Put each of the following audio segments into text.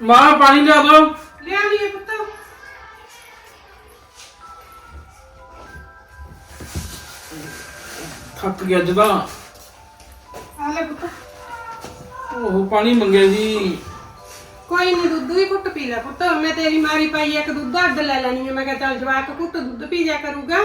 ਮਾਂ ਪਾਣੀ ਲਿਆ ਦੋ ਲਿਆ ਲਈਏ ਪੁੱਤ। ਥੱਕ ਗਿਆ ਤਾਂ। ਆ ਲੈ ਪੁੱਤ। ਉਹ ਪਾਣੀ ਮੰਗਿਆ ਜੀ। ਕੋਈ ਨਹੀਂ ਦੁੱਧ ਹੀ ਘੁੱਟ ਪੀ ਲੈ ਪੁੱਤ। ਮੈਂ ਤੇਰੀ ਮਾਰੀ ਪਾਈ ਇੱਕ ਦੁੱਧ ਅੱਡ ਲੈ ਲੈਣੀ ਹੈ ਮੈਂ ਕਿਹਾ ਚੱਲ ਜਵਾਕ ਘੁੱਟ ਦੁੱਧ ਪੀ ਜਾ ਕਰੂਗਾ।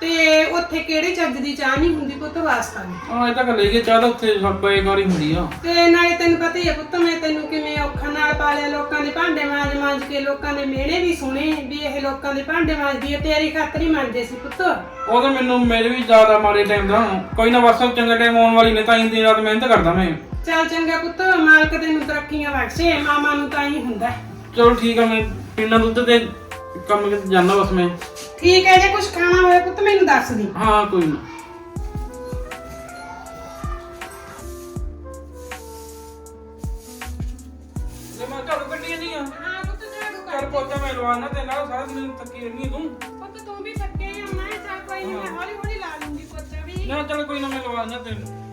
ਤੇ ਉੱਥੇ ਕਿਹੜੇ ਚੱਜ ਦੀ ਚਾਹ ਨਹੀਂ ਹੁੰਦੀ ਪੁੱਤ ਵਾਸਤਾ ਨਹੀਂ ਆ ਇਹ ਤਾਂ ਲੈ ਕੇ ਚਾਹ ਤਾਂ ਉੱਥੇ ਸਭ ਬੇਕਾਰੀ ਹੁੰਦੀ ਆ। ਤੇ ਨਾਲੇ ਤੈਨੂੰ ਪਤਾ ਹੀ ਹੈ ਪੁੱਤ ਮੈਂ ਤੈਨੂੰ ਕਿਵੇਂ ਔਖਾ ਨਾਲ ਪਾਲਿਆ ਲੋਕਾਂ ਦੇ ਭਾਂਡੇ ਮਾਂਜ ਮਾਂਜ ਕੇ ਲੋਕਾਂ ਦੇ ਮਿਹਣੇ ਵੀ ਸੁਣੇ ਵੀ ਇਹ ਲੋਕਾਂ ਦੇ ਭਾਂਡੇ ਮਾਂਜਦੀ ਹੈ ਤੇਰੀ ਖਾਤਰ ਹੀ ਮਾਂਜਦੇ ਸੀ ਪੁੱਤ। ਉਹ ਤਾਂ ਮੈਨੂੰ ਮੇਰੇ ਵੀ ਜ਼ਿਆਦਾ ਮਾਰੇ ਟਾਈਮ ਦਾ ਕੋਈ ਨਾ ਬਸ ਚੰਗਾ ਟਾਈਮ ਆਉਣ ਵਾਲੀ ਨੇ ਤਾਂ ਹੀ ਦਿਨ ਰਾਤ ਮਿਹਨਤ ਕਰਦਾ ਮੈਂ। ਚੱਲ ਚੰਗਾ ਪੁੱਤ ਮਾਲਕ ਤੈਨੂੰ ਤਰੱਕੀਆਂ ਬਖਸ਼ੇ ਮਾਮਾ ਨੂੰ ਤਾਂ ਹੀ ਹੁੰਦਾ। ਹੈ। ਚਲੋ ਠੀਕ ਆ ਮੈਂ ਪੀਣਾ ਦੁੱਧ ਤੇ ਕੰਮ ਜਾਣਾ ਬਸ ਮੈਂ। ਠੀਕ ਹੈ ਜੇ ਕੁਝ ਖਾਣਾ ਹੋਇਆ ਪੁੱਤ ਮੈਨੂੰ ਦੱਸ ਦੀ। ਹਾਂ ਕੋਈ ਨਾ। ਲੈ ਮੈਂ ਝਾੜੂ ਕੱਢੀ ਨਹੀਂ ਆ ਹਾਂ ਪੁੱਤ ਝਾੜੂ ਕਰ ਪੋਚਾ ਮੈਂ ਲਵਾਣਾ ਤੇ ਨਾਲ ਸਾਰਾ ਦਿਨ ਥੱਕੀ ਰਹਿਣੀ ਤੂੰ। ਪੁੱਤ ਤੂੰ ਵੀ ਥੱਕੇ ਆ ਮੈਂ ਚੱਲ ਕੋਈ ਨਹੀਂ ਮੈਂ ਹੌਲੀ ਹੌਲੀ ਲਾ ਲੂੰਗੀ ਪੋਚਾ ਵੀ। ਨਾ ਚਲ ਕੋਈ ਨਾ ਮੈਂ ਲਵਾਣਾ ਤੈਨੂੰ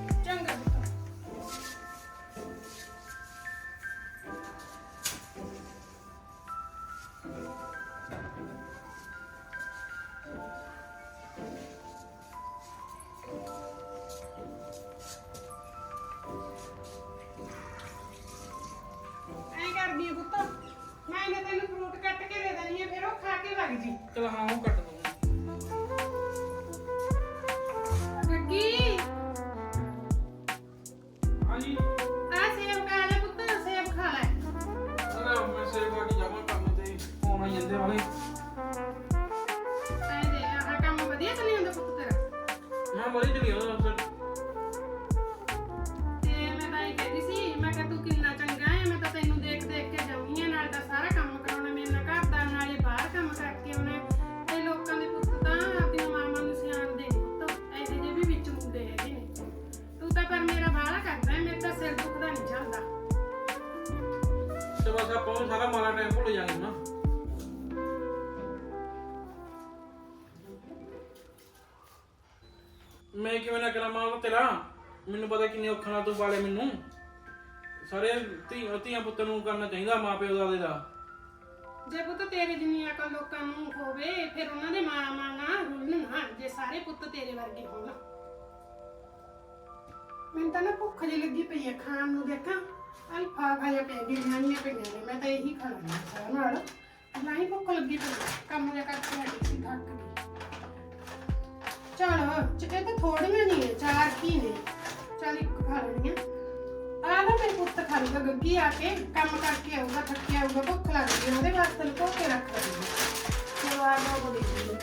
ਤੇ ਸਾਰਾ ਮਾਰਾ ਟਾਈਮ ਭੁੱਲ ਜਾਣਾ ਨਾ। ਮੈਂ ਕਿਵੇਂ ਨਾ ਕਰਾਂ ਮਾਂ ਤੇਰਾ? ਮੈਨੂੰ ਪਤਾ ਕਿੰਨੇ ਔਖਾ ਨਾਲ ਤੂੰ ਪਾਲੇ ਮੈਨੂੰ। ਸਾਰੇ ਧੀ ਧੀਆਂ ਪੁੱਤ ਨੂੰ ਕਰਨਾ ਚਾਹੀਦਾ ਮਾਂ ਪਿਓ ਦਾ ਦਾ। ਜੇ ਪੁੱਤ ਤੇਰੇ ਜਿੰਨੀ ਅਕਲ ਲੋਕਾਂ ਨੂੰ ਹੋਵੇ, ਫਿਰ ਉਹਨਾਂ ਦੇ ਮਾਂ ਮਾਂ ਨਾ ਰੁਲਣ ਨਾ, ਜੇ ਸਾਰੇ ਪੁੱਤ ਤੇਰੇ ਵਰਗੇ ਹੋਣ। ਮੈਨੂੰ ਤਾਂ ਨਾ ਭੁੱਖ ਜਿਹੀ ਲੱਗੀ ਪਈ ਹੈ ਖਾਣ ਨੂੰ ਦੇਖਾਂ। ਅਲਫਾ ਖਾਇਆ ਪੈ ਗਈ ਨਿਆਣੀਆਂ ਪਈਆਂ ਨੇ ਮੈਂ ਤਾਂ ਇਹੀ ਖਾਣਾ ਸਾਰਾ ਨਾਲ। ਨਹੀਂ ਭੁੱਖ ਲੱਗੀ ਪਈ ਹੈ। ਕੰਮ ਜਿਹਾ ਕਰਕੇ ਹਟੀ ਸੀ, ਥੱਕ ਗਈ। ਚਲ ਇਹ ਤਾਂ ਥੋੜੀਆਂ ਨਹੀਂ ਹੈ, ਚਾਰ ਕੀ ਨੇ। ਚਲ ਇੱਕ ਖਾ ਲੈਣੀ ਆ ਆ ਨਾ ਮੇਰੇ ਪੁੱਤ ਖਾ ਲੂਗਾ ਗੱਗੀ ਆ ਕੇ ਕੰਮ ਕਰਕੇ ਆਊਗਾ, ਥੱਕਿਆ ਆਊਗਾ, ਭੁੱਖ ਲੱਗਦੀ ਹੈ ਉਹਦੇ ਵਾਸਤੇ ਲੁਕੋ ਕੇ ਰੱਖ ਦਿੰਦੀ ਚਲੋ ਆ ਲੋ ਬੋਲੀ ਜੀ।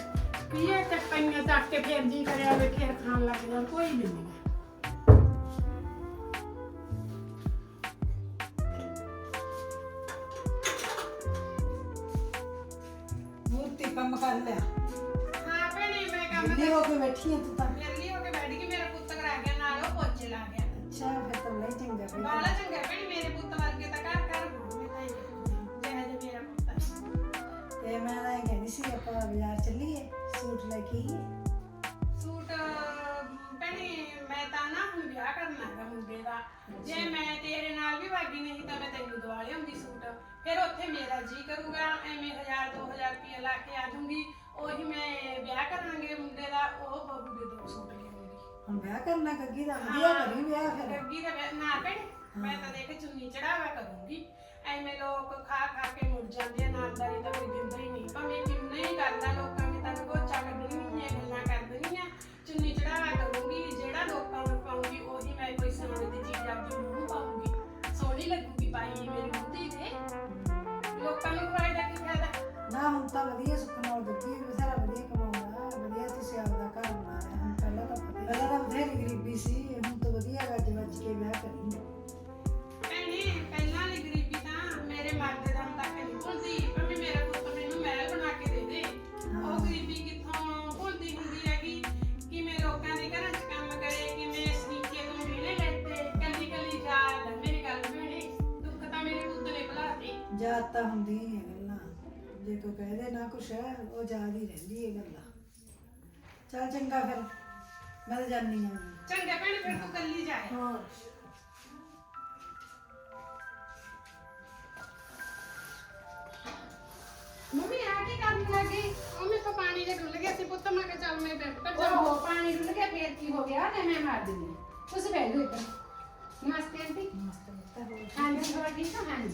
ਪੀਏ ਤੇ ਪਈਆਂ ਚੱਕ ਕੇ ਫੇਰ ਜੀ ਕਰਿਆ ਵੇ ਫੇਰ ਖਾਣ ਲੱਗ ਜਾਣ, ਕੋਈ ਵੀ ਨਹੀਂ। ਹੋ ਕੇ ਬੈਠੀ ਹੈ ਤੂੰ ਤਾਂ। ਮੇਰੀ ਹੋ ਕੇ ਬੈਠ ਗਈ ਮੇਰਾ ਪੁੱਤ ਕਰਾ ਗਿਆ ਨਾਲ ਉਹ ਪੋਚੇ ਲਾ ਗਿਆ। ਅੱਛਾ ਫਿਰ ਤਾਂ ਨਹੀਂ ਚੰਗਾ ਫਿਰ। ਬਾਲਾ ਚੰਗਾ ਭੈਣੇ ਮੇਰੇ ਪੁੱਤ ਵਰਗੇ ਤਾਂ ਘਰ ਘਰ ਤਾਂ ਇਹ ਜਿਹੜਾ ਮੇਰਾ ਪੁੱਤ ਹੈ ਤੇ ਮੈਂ ਤਾਂ ਇਹ ਕਹਿੰਦੀ ਸੀ ਆਪਾਂ ਬਾਜ਼ਾਰ ਚੱਲੀਏ ਸੂਟ ਲੈ ਕੇ ਆਈਏ। ਸੂਟ ਭੈਣੇ ਮੈਂ ਤਾਂ ਨਾ ਹੁਣ ਵਿਆਹ ਕਰਨਾ ਹੈਗਾ ਮੁੰਡੇ ਦਾ। ਜੇ ਮੈਂ ਤੇਰੇ ਨਾਲ ਵੀ ਵਾਗੀ ਨਹੀਂ ਤਾਂ ਮੈਂ ਤੈਨੂੰ ਦਵਾ ਲਿਆਉਂਦੀ ਸੂਟ। ਫਿਰ ਉੱਥੇ ਮੇਰਾ ਜੀ ਕਰੂਗਾ ਐਵੇਂ 1000 2000 ਰੁਪਏ ਲਾ ਕੇ ਆ ਜਾਊਂਗੀ। ਉਹੀ ਮੈਂ ਵਿਆਹ ਕਰਾਂਗੇ ਮੁੰਡੇ ਦਾ ਉਹ ਬਹੂ ਦੇ ਦੋ ਸੂਟ ਲਿਆਉਂਗੀ ਹੁਣ ਵਿਆਹ ਕਰਨਾ ਗੱਗੀ ਦਾ ਵਧੀਆ ਕਰੀ ਵਿਆਹ ਫਿਰ। ਗੱਗੀ ਦਾ ਵਿਆਹ- ਨਾ ਭੈਣੇ ਮੈਂ ਤਾਂ ਦੇਖ ਚੁੰਨੀ ਚੜਾਵਾ ਕਰੂੰਗੀ। ਐਵੇਂ ਲੋਕ ਖਾ ਖਾ ਕੇ ਮੁੜ ਜਾਂਦੇ ਆ ਨਾਲਦਾਰੀ ਤਾਂ ਕੋਈ ਦਿੰਦਾ ਹੀ ਨਹੀਂ। ਭਾਵੇਂ ਕਿੰਨੇ ਹੀ ਕਰਦਾ ਲੋਕਾਂ ਨੇ ਤਾਂ ਗੋਚਾ ਕੱਢਣੀਆਂ ਗੱਲਾਂ ਕਰ ਦੇਣੀਆਂ ਚੁੰਨੀ ਚੜਾਵਾ ਕਰੂੰਗੀ ਜਿਹੜਾ ਲੋਕਾਂ ਨੂੰ ਪਾਉਂਗੀ ਉਹੀ ਨਾ ਕੁਛ ਉਹ ਯਾਦ ਹੀ ਰਹਿੰਦੀ ਹੈ ਗੱਲਾਂ। ਚੱਲ ਚੰਗਾ ਫਿਰ ਮੈਂ ਤਾਂ ਜਾਣੀ ਹਾਂ। ਚੰਗਾ ਭੈਣੇ ਫਿਰ ਤੂੰ ਕੱਲੀ ਜਾਏ। ਹੋਰ। ਮੰਮੀ ਆ ਕੀ ਕਰਨ ਲੱਗੀ ਉਹ ਮੇਰੇ ਤੋਂ ਪਾਣੀ ਦੇ ਡੁੱਲ ਗਿਆ ਸੀ ਪੁੱਤ ਮੈਂ ਕਿਹਾ ਚੱਲ ਮੈਂ ਬੈਠ ਪਰ ਉਹ ਪਾਣੀ ਡੁੱਲ ਗਿਆ ਫੇਰ ਕੀ ਹੋ ਗਿਆ? ਤੇ ਮੈਂ ਮਾਰ ਦਿੰਦੀ ਹਾਂ। ਤੁਸੀਂ ਬਹਿ ਜਾਓ ਇੱਧਰ। ਨਮਸਤੇ ਆਂਟੀ। ਹਾਂਜੀ ਹੋਰ। ਠੀਕ ਹੋ ਹਾਂਜੀ ਹੈ ਤੁਸੀਂ ਠੀਕ ਹੈ? ਭੈਣੇ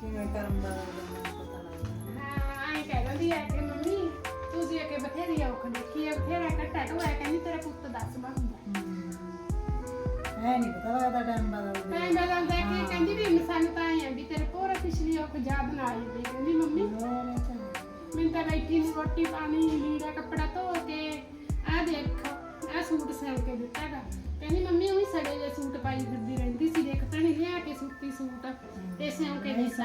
ਕਿਵੇਂ ਕਰਮ ਦਾ ਮੈਨੂੰ ਪਤਾ ਲੱਗਦਾ ਹਾਂ ਐਂ ਕਹਿ ਦਿੰਦੀ ਹੈ ਕਿ ਮੰਮੀ ਤੁਸੀਂ ਅੱਗੇ ਬਥੇਰੀ ਔਖ ਦੇਖੀ ਹੈ ਬਥੇਰਾ ਘੱਟਾ ਢੋਇਆ ਕਹਿੰਦੀ ਤੇਰਾ ਪੁੱਤ ਦੱਸ ਬਣਦਾ ਐ ਨਹੀਂ ਪਤਾ ਲੱਗਦਾ ਟਾਈਮ ਬਦਲਦਾ ਮੈਂ ਬਦਲਦਾ ਕਿ ਕਹਿੰਦੀ ਵੀ ਸਾਨੂੰ ਤਾਂ ਐਂ ਆ ਵੀ ਤੇਰੇ ਪੂਰਾ ਪਿਛਲੀ ਔਖ ਯਾਦ ਨਾ ਆਈ ਵੀ ਕਹਿੰਦੀ ਮੰਮੀ ਮੈਨੂੰ ਤਾਂ ਬੈਠੀ ਨੂੰ ਰੋਟੀ ਪਾਣੀ ਲੀੜਾ ਕੱਪੜਾ ਧੋ ਕੇ ਆ ਦੇਖ ਆ ਸੂਟ ਸਿਲ ਕੇ ਦਿੱਤਾ ਗਾ। ਕਹਿੰਦੀ ਮੰਮੀ ਉਹੀ ਸੜੇ ਜਿਹੇ ਸੂਟ ਪਾਈ ਫਿਰਦੀ ਰਹਿੰਦੀ ਸੀ ਦੇਖ ਭੈਣੇ ਲਿਆ ਕੇ ਸੂਤੀ ਸੂਟ ਤੇ ਸਿਉਂ ਕੇ ਦਿੱਤਾ।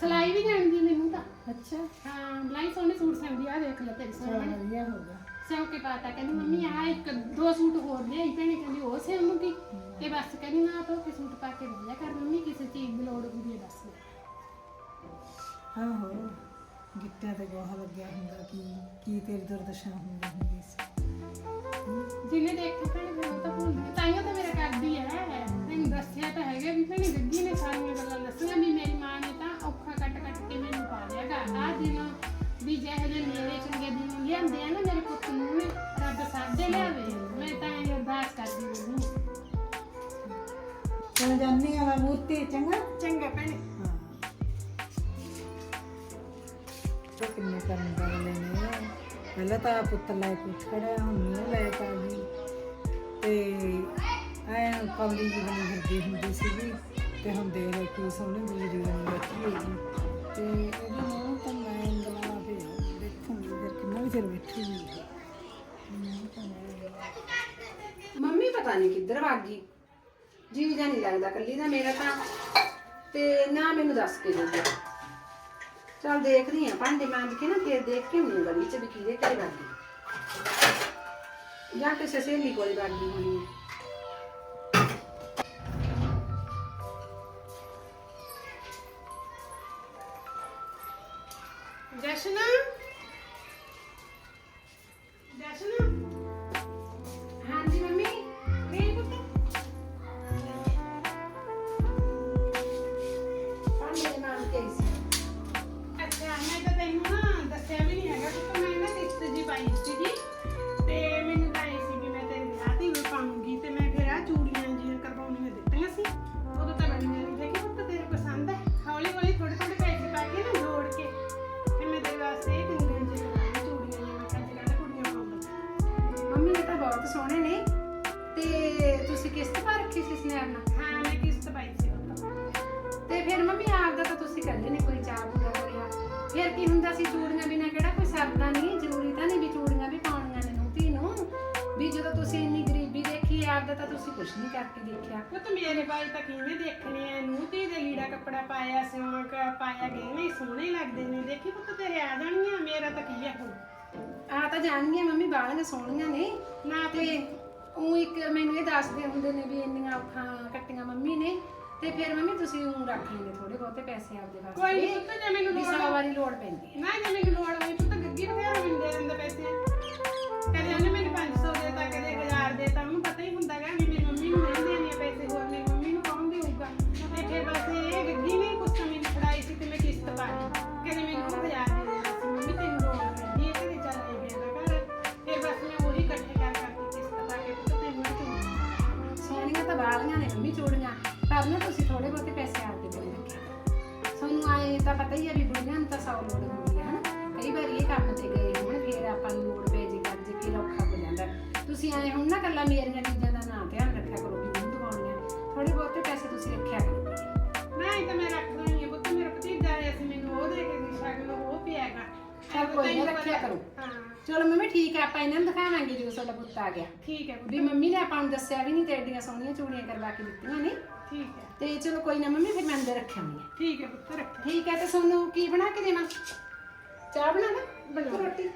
ਸਲਾਈ ਵੀ ਜਾਣਦੀ ਮੈਨੂੰ ਤਾਂ। ਅੱਛਾ। ਹਾਂ ਬਲਾਈ ਸੋਹਣੇ ਸੂਟ ਸਿਲਦੀ ਆ ਦੇਖ ਲੈ ਤੇਰੀ ਸੋਹਣੀ ਵਧੀਆ ਹੋ ਗਿਆ। ਸਿਉਂ ਕੇ ਪਾਤਾ ਕਹਿੰਦੀ ਮੰਮੀ ਆ ਇੱਕ ਦੋ ਸੂਟ ਹੋਰ ਲਿਆਈ ਭੈਣੇ ਕਹਿੰਦੀ ਉਹ ਸਿਉਂਗੀ ਤੇ ਬਸ ਕਹਿੰਦੀ ਨਾ ਧੋ ਕੇ ਸੂਟ ਪਾ ਕੇ ਲਿਆ ਕਰ ਮੰਮੀ ਕਿਸੇ ਚੀਜ਼ ਦੀ ਲੋੜ ਹੁੰਦੀ ਹੈ ਦੱਸ ਆਹੋ ਗਿੱਟਿਆਂ ਤੇ ਗੋਹਾ ਲੱਗਿਆ ਹੁੰਦਾ ਕੀ ਕੀ ਤੇਰੀ ਦੁਰਦਸ਼ਾ ਹੁੰਦੀ ਹੁੰਦੀ ਸੀ। ਜਿਹਨੇ ਦੇਖਿਆ ਭੈਣੇ ਫਿਰ ਉਹ ਤਾਂ ਭੁੱਲਦੀ ਹੈ ਤਾਈਓ ਤਾਂ ਮੇਰਾ ਕਰਦੀ ਹੈ ਤੈਨੂੰ ਦੱਸਿਆ ਤਾਂ ਹੈਗਾ ਵੀ ਭੈਣੇ ਗੱਡੀ ਨੇ ਸਾਰੀਆਂ ਗੱਲਾਂ ਦੱਸੀਆਂ ਵੀ ਮੇਰੀ ਮਾਂ ਨੇ ਤਾਂ ਔਖਾ ਕੱਟ ਕੱਟ ਕੇ ਮੈਨੂੰ ਪਾ ਲਿਆਗਾ ਆ ਦਿਨ ਵੀ ਜਿਹੇ ਜਿਹੇ ਮੇਰੇ ਚੰਗੇ ਦਿਨ ਲਿਆਂਦੇ ਆ ਜਾਨੀ ਆ ਮੈਂ ਮੂਰਤੀ ਚੰਗਾ? ਚੰਗਾ ਭੈਣੇ। ਹਾਂ। ਤੇ ਕਿੰਨੇ ਕਰਨ ਵਾਲੇ ਨੇ ਪਹਿਲਾਂ ਤਾਂ ਪੁੱਤ ਲੈ ਉੱਠ ਖੜਿਆ ਹੁਣ ਨੂੰ ਲੈ ਕੇ ਆ ਗਈ। ਤੇ ਐ ਕੌਲੀ ਜੀ ਬਣੀ ਫਿਰਦੀ ਹੁੰਦੀ ਸੀਗੀ ਤੇ ਹੁਣ ਦੇਖ ਲੈ ਕੀ ਸੋਹਣੀ ਗੁਜਰੀ ਬਣੀ ਬੈਠੀ ਹੈਗੀ ਤੇ ਇਹਦੇ ਨਾਲ ਤਾਂ ਮੈਂ ਉਂਗਲਾਂ ਲਾ ਕੇ ਦੇਖੂੰਗੀ ਫਿਰ ਕਿੰਨਾ ਵੀ ਚਿਰ ਬੈਠੀ ਹੋਈ ਮੰਮੀ ਪਤਾ ਨਹੀਂ ਕਿੱਧਰ ਗਈ। ਜੀ ਜਾਂ ਨਹੀਂ ਲੱਗਦਾ ਕੱਲੀ ਦਾ, ਮੇਰਾ ਤਾਂ। ਤੇ ਨਾ ਮੈਨੂੰ ਦੱਸ ਕੇ ਦਿੰਦੇ ਚਲ ਦੇਖਦੀ ਆ, ਭਾਂਡੇ ਮਾਂਜ ਕੇ ਨਾ ਫਿਰ ਦੇਖ ਕੇ ਮੈਨੂੰ ਗਲੀ ਚ ਵੀ ਕਿਹਦੇ ਘਰੇ ਵਗ ਗਈ ਜਾਂ ਕਿਸੇ ਸਹੇਲੀ ਕੋਲ ਵਗ ਗਈ ਹੋਣੀ। ਹੈ ਕੁਝ ਨਹੀਂ ਕਰਕੇ ਦੇਖਿਆ। ਪੁੱਤ ਮੇਰੇ ਬਾਈ ਤਾਂ ਕਿਵੇਂ ਦੇਖਣੇ ਆ? ਨੂੰ ਧੀ ਦੇ ਲੀੜਾ ਕੱਪੜਾ ਪਾਇਆ ਸਿਉਂਕ ਪਾਇਆ ਗਏ ਸੋਹਣੇ ਲੱਗਦੇ ਨੇ। ਦੇਖੀ ਪੁੱਤ ਤੇਰੇ ਆ ਜਾਣਗੀਆਂ ਮੇਰਾ ਤਾਂ ਕੀ ਆ ਹੁਣ? ਆ ਤਾਂ ਜਾਣਗੀਆਂ ਮੰਮੀ ਬਾਹਲੀਆਂ ਸੋਹਣੀਆਂ ਨੇ। ਨਾ ਤੇ ਉਹ ਇੱਕ ਮੈਨੂੰ ਇਹ ਦੱਸਦੇ ਹੁੰਦੇ ਨੇ ਵੀ ਇੰਨੀਆਂ ਔਖਾਂ ਕੱਟੀਆਂ ਮੰਮੀ ਨੇ। ਤੇ ਫਿਰ ਮੰਮੀ ਤੁਸੀਂ ਉਹ ਰੱਖ ਲੈਂਦੇ ਥੋੜੇ ਬਹੁਤੇ ਪੈਸੇ ਆਪਦੇ ਵਾਸਤੇ। ਕੋਈ ਪੁੱਤ ਜੇ ਮੈਨੂੰ ਵੀ ਲੋੜ ਸੌ ਵਾਰੀ ਲੋੜ ਪੈਂਦੀ ਹੈ। ਨਾ ਜੇ ਮੈਨੂੰ ਲੋੜ ਹੋਈ ਪੁੱਤ ਗੱਗੀ ਬਥੇਰਾ ਮੈਨੂੰ ਦੇ ਦਿੰਦਾ ਪੈਸੇ। ਗਿਆ। ਠੀਕ ਹੈ ਪੁੱਤ, ਵੀ ਮੰਮੀ ਨੇ ਆਪਾਂ ਨੂੰ ਦੱਸਿਆ ਵੀ ਨਹੀਂ ਤੇ ਐਡੀਆਂ ਸੋਹਣੀਆਂ ਚੂੜੀਆਂ ਕਰਵਾ ਕੇ ਦਿੱਤੀਆਂ ਨੇ। ਠੀਕ ਹੈ। ਤੇ ਚਲੋ ਕੋਈ ਨਾ ਮੰਮੀ ਫਿਰ ਮੈਂ ਅੰਦਰ ਰੱਖਿਆ ਹੋਈ ਠੀਕ ਹੈ ਪੁੱਤ ਰੱਖ। ਠੀਕ ਹੈ ਤੇ ਤੁਹਾਨੂੰ ਕੀ ਬਣਾ ਕੇ ਦੇਵਾਂ ਚਾਹ ਬਣਾ ਦਾਂ ਬਣਾ। ਰੋਟੀ?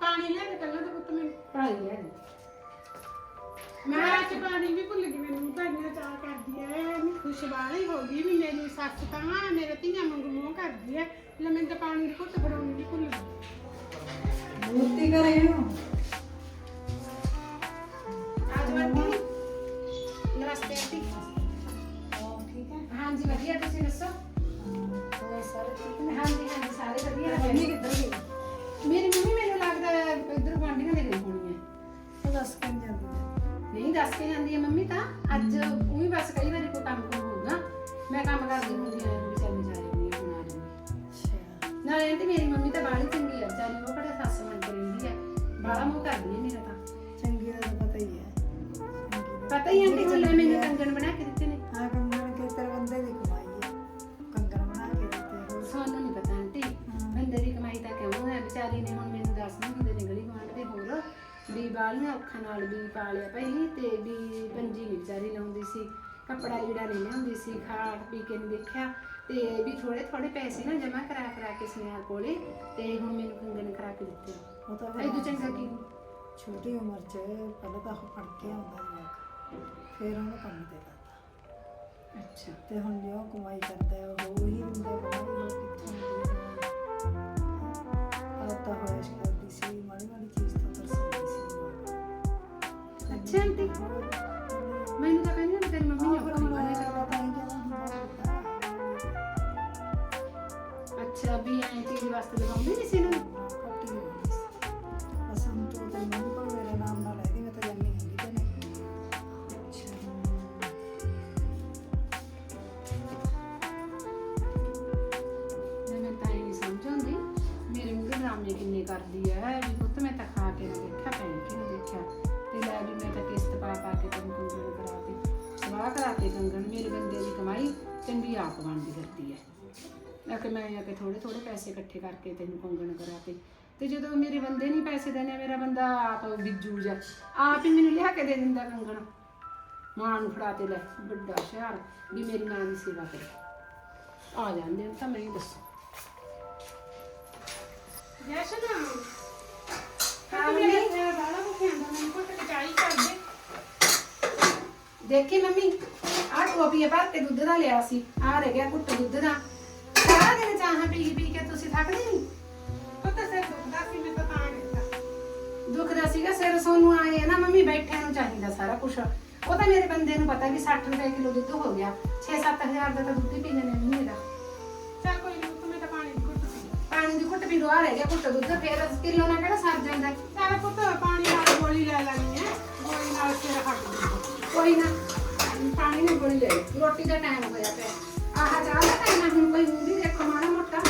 ਪਾਣੀ ਲੈ ਕੇ ਪਹਿਲਾਂ ਤਾਂ ਪੁੱਤ ਮੈਨੂੰ। ਪੜਾਈ ਹੈ ਮੈਂ ਅੱਜ ਪਾਣੀ ਵੀ ਭੁੱਲ ਗਈ ਮੈਨੂੰ ਇੰਨਾ ਚਾਹ ਕਰਦੀ ਐ ਮੈਂ ਖੁਸ਼ਬਾਲੀ ਹੋ ਗਈ ਵੀ ਮੇਰੀ ਸੱਸ ਤਾਂ ਮੇਰੇ ਧੀਆਂ ਵਾਂਗੂ ਮੋਹ ਕਰਦੀ ਐ। ਲੈ ਮੈਨੂੰ ਤਾਂ ਪਾਣੀ ਦੀ ਘੁੱਟ ਫੜਾਉਣੀ ਵੀ ਭੁੱਲ ਗਈ। ਮੂਰਤੀ ਕਰੇ ਹੋ ਅੱਜ ਬੰਦੀ ਨਮਸਤੇ ਆਂਟੀ। ਠੀਕ ਹੈ? ਹਾਂਜੀ ਵਧੀਆ ਤੁਸੀਂ ਦੱਸੋ? ਹੋਰ ਸਾਰੇ ਠੀਕ ਨੇ? ਹਾਂਜੀ ਹਾਂਜੀ ਸਾਰੇ ਵਧੀਆ ਮੰਮੀ ਕਿੱਧਰ ਗਈ? ਮੇਰੀ ਮੰਮੀ ਮੈਨੂੰ ਲੱਗਦਾ ਇਧਰ ਗੁਆਂਢੀਆਂ ਦੇ ਗਈ ਹੋਣੀ ਹੈ। ਉਹ ਦੱਸ ਕੇ ਨੀ ਜਾਂਦੀ। ਹੈ। ਨਹੀਂ ਦੱਸ ਕੇ ਜਾਂਦੀ ਹੈ ਮੰਮੀ ਤਾਂ। ਅੱਜ ਉਹੀ ਬਸ ਕਈ ਵਾਰੀ ਕੋਈ ਕੰਮ ਕੰਮ ਹੋਊਗਾ। ਮੈਂ ਕੰਮ ਕਰਦੀ ਹੁੰਦੀ ਆ ਵੀ ਚੱਲ ਜਾ ਰਹੀ ਹਾਂ ਹੁਣ ਆ ਜਾਊਂਗੀ ਅੱਛਾ। ਨਾਲੇ ਆਂਟੀ ਮੇਰੀ ਮੰਮੀ ਤਾਂ ਬਾਹਲੀ ਚੰਗੀ ਆ। ਵਿਚਾਰੀ ਉਹ ਕਿਹੜਾ ਸੱਸ ਬਣ ਕੇ ਰਹਿੰਦੀ ਹੈ ਬਾਹਲਾ ਮੂੰਹ ਕਰਦੀ ਹੈ ਮੇਰਾ ਤਾਂ। ਪਤਾ ਹੀ ਆਂਟੀ ਚੰਗੀ ਮੈਨੂੰ। ਕੰਗਣ ਬਣਾ ਕੇ ਦਿੱਤੇ ਨੇ। ਹਾਂ ਕੰਗਣ ਕੇ ਤੇਰੇ ਬੰਦੇ ਦੀ ਕਮਾਈ ਹੈ ਕੰਗਣ ਬਣਾ ਕੇ ਦਿੱਤੇ। ਹੋਰ ਸਾਨੂੰ ਨਹੀਂ ਪਤਾ ਆਂਟੀ। ਬੰਦੇ ਦੀ ਕਮਾਈ ਤਾਂ ਕਿਉਂ ਹੈ ਵਿਚਾਰੀ ਨੇ ਹੁਣ ਮੈਨੂੰ ਦੱਸ ਨਹੀਂ ਹੁੰਦੇ ਨੇ ਗਲੀ ਗੁਆਂਢ ਦੇ ਹੋਰ ਵੀ ਬਾਲੀਆਂ ਔਖਾਂ ਨਾਲ ਵੀ ਪਾਲਿਆ ਪਹਿਲੀ ਤੇ ਵੀ ਪੰਜੀ ਨਹੀਂ ਵਿਚਾਰੀ ਲਾਉਂਦੀ ਸੀ। ਕੱਪੜਾ ਲੀੜਾ ਨਹੀਂ ਲਿਆਉਂਦੀ ਸੀ ਖਾਣ ਪੀ ਕੇ ਨਹੀਂ ਦੇਖਿਆ। ਤੇ ਵੀ ਥੋੜੇ ਥੋੜੇ ਪੈਸੇ ਨਾ ਜਮਾ ਕਰਾ ਕਰਾ ਕੇ ਸੁਨਿਆਰ ਕੋਲੇ ਤੇ ਹੁਣ ਮੈਨੂੰ ਕੰਗਣ ਕਰਾ ਕੇ ਦਿੱਤੇ। ਉਹ ਤਾਂ ਐਦੂ ਚੰਗਾ ਕੀ? ਛੋਟੀ ਉਮਰ 'ਚ ਪਹਿਲਾਂ ਤਾਂ ਪੜ ਕੇ ਆਉਂਦਾ ਜਵਾਕ ਫਿਰ ਉਹਨੂੰ ਕੰਮ ਤੇ ਲਾਤਾ ਅੱਛਾ। ਤੇ ਹੁਣ ਜੋ ਕਮਾਈ ਕਰਦਾ ਹੈ ਉਹ ਹੀ ਕਮਾਈ ਹੋਰ ਕਿੱਥੋਂ ਹੁੰਦੀ ਆ ਤਾਂ ਹੋਇਆ ਸੀ ਕਰਦੀ ਸੀ ਮਾੜੀ ਮਾੜੀ ਚੀਜ਼ ਤੋਂ ਤਰਸਦੀ ਸੀ। ਅੱਛਾ ਆਂਟੀ। ਮੈਨੂੰ ਤਾਂ ਕਹਿੰਦੀ ਤੇਰੀ ਮੰਮੀ ਨੇ ਔਖੀ ਬਣੇ ਅੱਛਾ ਵੀ ਐਂ ਤੇਰੇ ਵਾਸਤੇ ਲਗਾਉਂਦੇ ਨਹੀਂ ਸੀ ਨੂੰ ਡਰਾਮੇ ਕਿੰਨੇ ਕਰਦੀ ਐ ਵੀ ਪੁੱਤ ਮੈਂ ਤਾਂ ਖਾ ਕੇ ਨਾ ਦੇਖਿਆ, ਭੈਣ ਕੀ ਨਾ ਦੇਖਿਆ। ਤੇ ਲੈ ਵੀ ਮੈਂ ਤਾਂ ਕਿਸ਼ਤ ਪਾ ਪਾ ਕੇ ਤੈਨੂੰ ਕੰਗਣ ਕਰਾਤੀ ਸਵਾਹ ਕਰਾਤੇ ਕੰਗਣ, ਮੇਰੇ ਬੰਦੇ ਦੀ ਕਮਾਈ ਚੰਗੀ ਆਪ ਬਣਦੀ ਫਿਰਦੀ ਐ ਆ ਕੇ ਮੈਂ ਆ ਕੇ ਥੋੜੇ ਥੋੜੇ ਪੈਸੇ ਇਕੱਠੇ ਕਰਕੇ ਤੈਨੂੰ ਕੰਗਣ ਕਰਾਤੇ ਤੇ ਜਦੋਂ ਮੇਰੇ ਬੰਦੇ ਨਹੀਂ ਪੈਸੇ ਦੇਣੇ, ਮੇਰਾ ਬੰਦਾ ਆਪ ਬਿੱਜੂ ਜਾ। ਆਪ ਹੀ ਮੈਨੂੰ ਲਿਆ ਕੇ ਦੇ ਦਿੰਦਾ ਕੰਗਣ। ਮਾਂ ਨੂੰ ਫੜਾ ਤੇ ਲੈ, ਵੱਡਾ ਸ਼ਹਿਰ, ਵੀ ਮੇਰੀ ਮਾਂ ਦੀ ਸੇਵਾ ਕਰੇ। ਆ ਜਾਂਦੇ ਤਾਂ ਮੈਂ ਹੀ ਦੱਸੋ। ਜੈਸ਼ਨ ਹਾਂ ਮੰਮੀ। ਮੈਂ ਬਾਲਾ ਭੁੱਖਿਆ ਹੁੰਦਾ ਮੈਨੂੰ ਘੁੱਟ ਕੇ ਚਾਹ ਹੀ ਕਰ ਦੇ। ਦੇਖੀ ਮੰਮੀ ਆਹ ਟੋਪੀਏ ਭਰ ਕੇ ਦੁੱਧ ਦਾ ਲਿਆ ਸੀ ਆਹ ਰਹਿ ਗਿਆ ਘੁੱਟ ਦੁੱਧ ਦਾ। ਸਾਰਾ ਦਿਨ ਚਾਹਾਂ ਪੀ ਪੀ ਕੇ ਤੁਸੀਂ ਥੱਕਦੇ ਨਹੀਂ ਪੁੱਤ ਸਿਰ ਦੁਖਦਾ ਸੀ ਮੈਂ ਤਾਂ ਤਾਂ ਕੀਤਾ। ਦੁਖਦਾ ਸੀਗਾ ਸਿਰ ਸੋਨੂੰ ਆਏ ਨਾ ਮੰਮੀ ਬੈਠਿਆਂ ਨੂੰ ਚਾਹੀਦਾ ਸਾਰਾ ਕੁਝ ਉਹ ਤਾਂ ਮੇਰੇ ਬੰਦੇ ਨੂੰ ਪਤਾ ਵੀ 60 ਰੁਪਏ ਕਿਲੋ ਦੁੱਧ ਹੋ ਗਿਆ 6-7000 ਦਾ ਤਾਂ ਦੁੱਧ ਹੀ ਪੀਣੇ ਨੇ ਮਹੀਨੇ ਦਾ। ਪਾਣੀ ਦੀ ਘੁੱਟ ਪੀ ਲੋ ਆ ਰਹਿ ਗਿਆ ਘੁੱਟ ਦੁੱਧ ਫੇਰ ਕਿਲੋ ਨਾਲ ਕਿਹੜਾ ਸਰ ਜਾਂਦਾ? ਹੈ? ਚੱਲ ਪੁੱਤ ਪਾਣੀ ਨਾਲ ਗੋਲੀ ਲੈ ਲੈਣੀ ਹੈ। ਗੋਲੀ ਨਾਲ ਸਿਰ ਹਟ ਜੂਗਾ ਕੋਈ ਨਾ ਪਾਣੀ ਨਾਲ ਗੋਲੀ ਲੈ ਲਈ। ਰੋਟੀ ਦਾ ਟਾਈਮ ਹੋਇਆ ਪਿਆ। ਆਹ ਚਾਹ ਦਾ ਟਾਈਮ ਹੁਣ ਕੋਈ ਮੂਵੀ ਦੇਖੋ ਮਾੜਾ ਮੋਟਾ।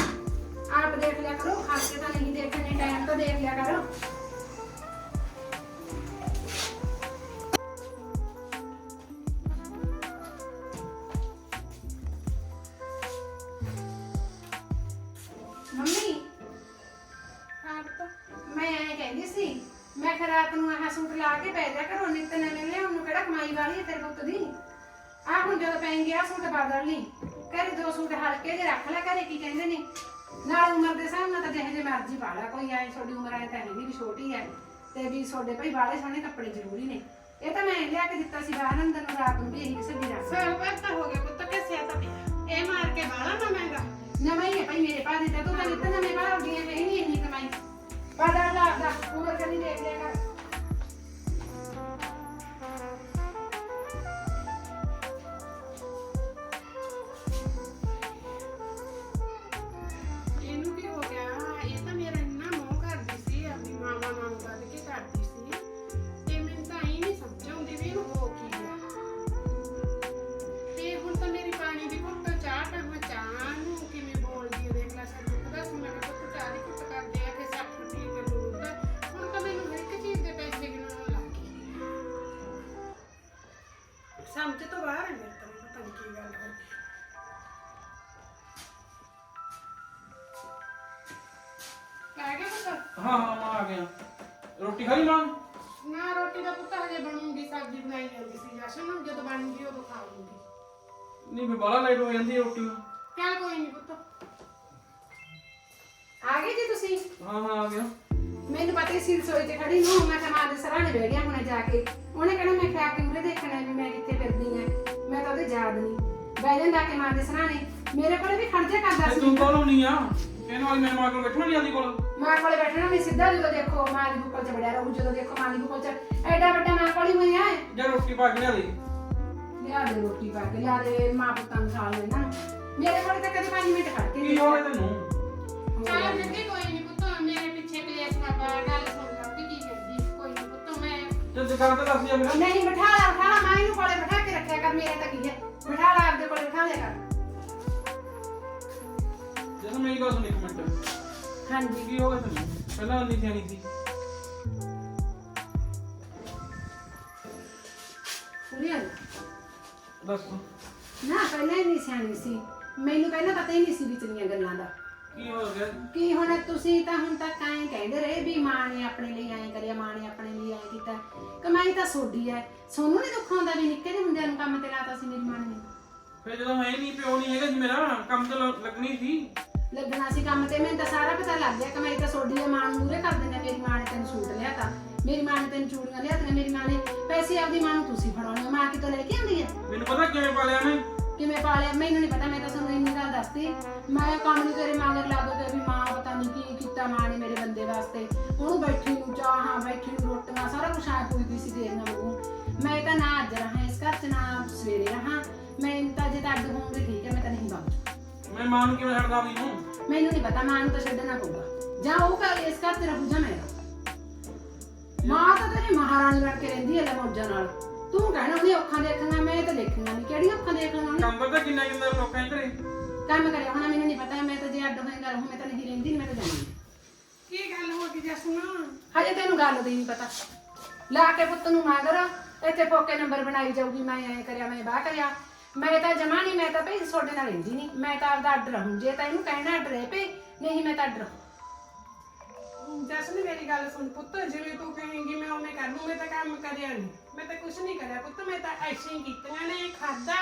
ਆਪ ਦੇਖ ਲਿਆ ਕਰੋ ਖਾ ਕੇ ਤਾਂ ਨਹੀਂ ਦੇਖਣੇ ਟਾਈਮ ਤਾਂ ਦੇਖ ਲਿਆ ਕਰੋ। ਰਾਤ ਨੂੰ ਆਹ ਸੂਟ ਲਾ ਕੇ ਬਹਿ ਜਾ ਕਰੋ ਨਿੱਤ ਨਵੇਂ ਲਿਆਉਣ ਨੂੰ ਕਿਹੜਾ ਕਮਾਈ ਵਾਲੀ ਹੈ ਤੇਰੇ ਪੁੱਤ ਦੀ? ਆਹ ਹੁਣ ਜਦੋਂ ਪੈਣਗੇ ਆ ਸੂਟ ਬਦਲ ਲਈ। ਘਰੇ ਦੋ ਸੂਟ ਹਲਕੇ ਜਿਹੇ ਰੱਖ ਲੈ ਘਰੇ ਕੀ ਕਹਿੰਦੇ ਨੇ? ਨਾਲ ਉਮਰ ਦੇ ਹਿਸਾਬ ਨਾਲ ਤਾਂ ਜਿਹੇ ਜੇ ਮਰਜ਼ੀ ਪਾ ਲੈ ਕੋਈ ਆਏ ਤੁਹਾਡੀ ਉਮਰ ਆਏ ਤਾਂ ਹੈਗੀ ਵੀ ਛੋਟੀ ਹੈ ਤੇ ਵੀ ਤੁਹਾਡੇ ਭਾਈ ਬਾਲੇ ਸੋਹਣੇ ਕੱਪੜੇ ਜ਼ਰੂਰੀ ਨੇ। ਇਹ ਤਾਂ ਮੈਂ ਲਿਆ ਕੇ ਦਿੱਤਾ ਸੀ ਬਾਹਰ ਅੰਦਰ ਨੂੰ ਰਾਤ ਨੂੰ ਵੀ ਇਹੀ ਕਿਸੇ ਵੀ ਰੱਖ ਸਾਲ ਬਾਅਦ ਤਾਂ ਹੋ ਗਿਆ ਪੁੱਤ ਕਿਸਿਆ ਤਾਂ ਪਿਆ। ਇਹ ਮਾਰ ਕੇ ਬਾਲਾ ਨਾ ਮਹਿੰਗਾ। ਨਵਾਂ ਹੀ ਹੈ ਭਾਈ ਮੇਰੇ ਪਾ ਦਿੱਤਾ ਤੂੰ ਤਾਂ ਨਿੱਤ ਨਵੇਂ ਪਾ ਹੁੰਦੀਆਂ ਹੈ ਨਹੀਂ ਇੰਨੀ ਕਮਾਈ। ਬਦਲ ਲਾ ਦਾ ਉਮਰ ਕਦੀ ਦੇਖ ਲਿਆ ਕਰ। ਨਾ ਰੋਟੀ ਦਾ ਪੁੱਤ ਹਜੇ ਬਣੂਗੀ ਸਬਜ਼ੀ ਬਣਾਈ ਜਾਂਦੀ ਸੀ ਜਸ਼ਨ ਜਦੋਂ ਬਣ ਗਈ ਉਦੋਂ ਖਾਵਾਂਗੀ ਨਹੀਂ ਫੇ ਬਾਲਾ ਲੇਟ ਹੋ ਜਾਂਦੀ ਹੈ ਰੋਟੀ ਨੂੰ ਚੱਲ ਕੋਈ ਨਹੀਂ ਪੁੱਤ। ਆ ਗਏ ਜੀ ਤੁਸੀਂ? ਹਾਂ ਹਾਂ ਆ ਗਿਆ। ਮੈਨੂੰ ਪਤਾ ਹੀ ਸੀ ਰਸੋਈ 'ਚ ਖੜੀ ਨੂੰ ਮੈਂ ਕਿਹਾ ਮਾਂ ਦੇ ਸਰਾਣੇ ਬਹਿ ਗਿਆ ਹੁਣੇ ਜਾ ਕੇ। ਉਹਨੇ ਕਹਿਣਾ ਮੈਂ ਖਿਆ ਕੇ ਉਰੇ ਦੇਖਣਾ ਵੀ ਮੈਂ ਕਿੱਥੇ ਫਿਰਦੀ ਆ। ਮੈਂ ਤਾਂ ਉਹਦੇ ਯਾਦ ਨਹੀਂ ਬਹਿ ਜਾਂਦਾ ਕੇ ਮਾਂ ਦੇ ਸਰਾਣੇ। ਮੇਰੇ ਕੋਲੇ ਵੀ ਖੜ ਜਾ ਕਰਦਾ ਤੇ ਸੀ। ਤੂੰ ਕੋਲ ਹੋਣੀ ਆ? ਕਹਿਣ ਵਾਲੀ ਮੇਰੇ ਮਾਂ ਕੋਲ ਬੈਠਣਾ ਨਹੀਂ ਆਦੀ ਕੋਲ। ਮਾਂ ਕੋਲੇ ਬੈਠਣਾ ਨਹੀਂ ਸਿੱਧਾ ਜਦੋਂ ਦੇਖੋ ਮਾਂ ਦੀ ਬੁੱਕਲ 'ਚ ਵੜਿਆ ਰਹੂ ਜਦੋਂ ਦੇਖੋ ਮਾਂ ਦੀ ਬੁੱਕਲ 'ਚ। ਐਡਾ ਵੱਡਾ ਮਾਂ ਕੋਲ ਹੀ ਹੋਇਆ ਹੈ ਜਾਂ ਰੋਟੀ ਪਾ ਕੇ ਲਿਆ ਦੇ ਲਿਆ ਦੇ ਰੋਟੀ ਪਾ ਕੇ ਲਿਆ ਦੇ ਮਾਂ ਪੁੱਤਾਂ ਨੂੰ ਇਹਨਾਂ ਨੂੰ ਮੇਰੇ ਕੋਲੇ ਤਾਂ ਕਦੇ 5 ਮਿੰਟ ਖੜ ਕੇ ਕੀ ਨਹੀਂ ਹੋ ਗਿਆ। ਤੈਨੂੰ? ਚੱਲ ਜੱਗੀ ਕੋਈ ਨਹੀਂ ਪੁੱਤ ਮੇਰੇ ਪਿੱਛੇ ਕਲੇਸ਼ ਨਾ ਪਾ ਗੱਲ ਸੁਣ ਵੀ ਕੀ ਕਰਦੀ ਕੋਈ ਨਹੀਂ ਪੁੱਤ ਮੈਂ ਤੇ ਦੁਕਾਨ ਤੇ ਦੱਸ ਜਾ ਮੇਰਾ ਨਹੀਂ ਬਿਠਾ ਲਾ ਬਿਠਾ ਲਾ ਮਾਂ ਇਹਨੂੰ ਕੋਲੇ ਬਿਠਾ ਕੇ ਰੱਖਿਆ ਕਰ ਮੇਰੇ ਤਾਂ ਕੀ ਹੈ। ਬਿਠਾ ਲਾ ਆਪਦੇ ਕੋਲੇ ਬਿਠਾ ਲਿਆ ਕਰ। ਜਦੋਂ ਮੇਰੀ ਗੱਲ ਸੁਣ ਇੱਕ ਮਿੰਟ। ਹਾਂਜੀ ਕੀ ਹੋ? ਗਿਆ ਤੈਨੂੰ ਪਹਿਲਾਂ ਉਨੀ ਸਿਆਣੀ ਸੀ। ਪੂਰੀ ਆ ਦੱਸ। ਨਾ ਪਹਿਲਾਂ ਹੀ ਨਹੀਂ ਸਿਆਣੀ ਸੀ। ਮੈਨੂੰ ਪਹਿਲਾਂ ਪਤਾ ਹੀ ਨਹੀਂ ਸੀ ਵਿਚਲੀਆਂ ਗੱਲਾਂ ਦਾ। ਕੀ ਹੋ ਗਿਆ? ਕੀ ਹੁਣ ਤੁਸੀਂ ਤਾਂ ਹੁਣ ਤੱਕ ਐਂ ਕਹਿੰਦੇ ਰਹੇ ਵੀ ਮਾਂ ਨੇ ਆਪਣੇ ਲਈ ਐਂ ਕਰਿਆ ਮਾਂ ਨੇ ਆਪਣੇ ਲਈ ਐਂ ਕੀਤਾ। ਕਮਾਈ ਤਾਂ ਸੋਡੀ ਐ। ਸੋਨੂੰ ਨਹੀਂ ਦੁੱਖ ਹੁੰਦਾ ਵੀ ਨਿੱਕੇ ਜਿਹੇ ਹੁੰਦਿਆਂ ਨੂੰ ਕੰਮ ਤੇ ਲਾਤਾ ਸੀ ਮੇਰੀ ਮਾਂ ਨੇ। ਫਿਰ ਜਦੋਂ ਹੈ ਨਹੀਂ ਪਿਓ ਨਹੀਂ ਹੈਗਾ ਜੀ ਮੇਰਾ ਕੰਮ ਤੇ ਲ- ਲੱਗਣੀ ਸੀ। ਲੱਗਣਾ ਸੀ ਕੰਮ ਤੇ ਮੈਨੂੰ ਤਾਂ ਸਾਰਾ ਪਤਾ ਲੱਗ ਗਿਆ। ਕਮਾਈ ਤਾਂ ਸੋਡੀ ਐ ਮਾਂ ਨੂੰ ਮੂਰੇ ਕਰ ਦਿੰਦੇ ਮੇਰੀ ਮਾਂ ਨੇ ਤੈਨੂੰ ਸੂਟ ਲਿਆਤਾ ਮੇਰੀ ਮਾਂ ਨੇ ਤੈਨੂੰ ਚੂੜੀਆਂ ਲਿਆਤੀਆਂ ਮੇਰੀ ਮਾਂ ਨੇ ਪੈਸੇ ਆਪਦੀ ਮਾਂ ਨੂੰ ਤੁਸੀਂ ਫੜਾਉਣੇ ਮਾਂ ਕਿਤੋਂ ਲੈ ਕੇ ਆਉਂਦੀ ਐ ਮੈਨੂੰ ਪਤਾ ਕਿਵੇਂ ਪਾਲਿਆ ਮੈਂ ਕਿਵੇਂ ਪਾਲਿਆ? ਮੈਨੂੰ ਨਹੀਂ ਪਤਾ ਮੈਂ ਤਾਂ ਤੁਹਾਨੂੰ ਇੰਨੀ ਗੱਲ ਦੱਸਤੀ। ਮੈਂ ਕੰਮ ਨਹੀਂ ਤੇਰੇ ਮਗਰ ਲੱਗ ਗਿਆ ਵੀ ਮਾਂ ਪਤਾ ਨਹੀਂ ਕੀ ਕੀਤਾ ਮਾਂ ਨੇ ਮੇਰੇ ਬੰਦੇ ਵਾਸਤੇ। ਉਹਨੂੰ ਬੈਠੀ ਨੂੰ ਚਾਹਾਂ ਬੈਠੀ ਨੂੰ ਰੋਟੀਆਂ ਸਾਰਾ ਕੁਝ ਆ ਪੁੱਛਦੀ ਸੀ ਦੇਣਾ ਉਹ ਮੈਂ ਤਾਂ ਨਾ ਅੱਜ ਰਹਾ ਇਸ ਘਰ 'ਚ ਨਾ ਸਵੇਰੇ ਰਹਾ। ਮੈਂ ਤਾਂ ਜੇ ਤਾਂ ਅੱਡ ਹੋਊਂਗੀ ਠੀਕ ਹੈ ਮੈਂ ਤਾਂ ਨਹੀਂ ਬਾਬੂ ਮੈਂ ਮਾਂ ਨੂੰ ਕਿਵੇਂ ਛੱਡਦਾ ਵੀ ਨੂੰ ਮੈਨੂੰ ਨਹੀਂ ਪਤਾ ਮਾਂ ਨੂੰ ਤਾਂ ਛੱਡਣਾ ਪਊਗਾ। ਜਾਂ ਉਹ ਘਰ ਇਸ ਘਰ ਤੇ ਰਹੂ ਜਾਂ ਮੈਂ ਤਾਂ ਤੇਰੀ ਮਹਾਰਾਣੀ ਬਣ ਕੇ ਰਹਿੰਦੀ ਹੈ ਲੈ ਮੌਜਾਂ ਨਾਲ। ਤੂੰ ਕਹਿਣਾ ਉਹਦੀ ਅੱਖਾਂ ਦੇਖਣਾ ਮੈਂ ਤਾਂ ਦੇਖਣਾ ਨਹੀਂ। ਕਿਹੜੀਆਂ ਅੱਖਾਂ ਦੇਖਣਾ ਉਹਨੇ? ਕੰਮ ਪਤਾ ਕਿੰਨਾ ਕਿੰਨਾ ਲੋਕਾਂ ਦੇ ਘਰੇ? ਕੰਮ ਕਰਿਆ ਹੋਣਾ ਮੈਨੂੰ ਨਹੀਂ ਪਤਾ ਮੈਂ ਤਾਂ ਜੇ ਅੱਡ ਹੋਏਗਾ ਰਹੂੰ ਮੈਂ ਤਾਂ ਨਹੀਂ ਰਹਿੰਦੀ ਮੈਂ ਤਾਂ ਜਾਣੀ ਕੀ ਗੱਲ ਹੋ ਗਈ ਜਸਨਾ ਹਜੇ ਤੈਨੂੰ ਗੱਲ ਦੀ ਨਹੀਂ ਪਤਾ। ਲਾ ਕੇ ਪੁੱਤ ਨੂੰ ਮਾਗਰ ਇੱਥੇ ਪੋਕੇ ਨੰਬਰ ਬਣਾਈ ਜਾਊਗੀ ਮੈਂ ਐ ਕਰਿਆ ਮੈਂ ਬਾਹ ਕਰਿਆ। ਮੈਂ ਤਾਂ ਜਮਾ ਨਹੀਂ ਮੈਂ ਤਾਂ ਭਈ ਤੁਹਾਡੇ ਨਾਲ ਰਹਿੰਦੀ ਨਹੀਂ। ਮੈਂ ਤਾਂ ਆਪਦਾ ਅੱਡ ਰਹੂੰ। ਜੇ ਤਾਂ ਇਹਨੂੰ ਕਹਿਣਾ ਅੱਡ ਰਹਿ ਪਏ ਨਹੀਂ ਮੈਂ ਤਾਂ ਅੱਡ ਰਹੂੰ। ਜਸਨ ਮੇਰੀ ਗੱਲ ਸੁਣ ਪੁੱਤ ਜਿਵੇਂ ਤੂੰ ਕਹੇਂਗੀ ਮੈਂ ਉਵੇਂ ਕਰ ਲੂੰ ਮੈਂ ਤਾਂ ਕੰਮ ਕਰਿਆ ਨਹੀਂ ਮੈਂ ਤਾਂ ਕੁਝ ਨਹੀਂ ਕਰਿਆ ਪੁੱਤ ਮੈਂ ਤਾਂ ਐਸ਼ੀ ਕੀਤੀਆਂ ਨੇ ਖਾਦਾ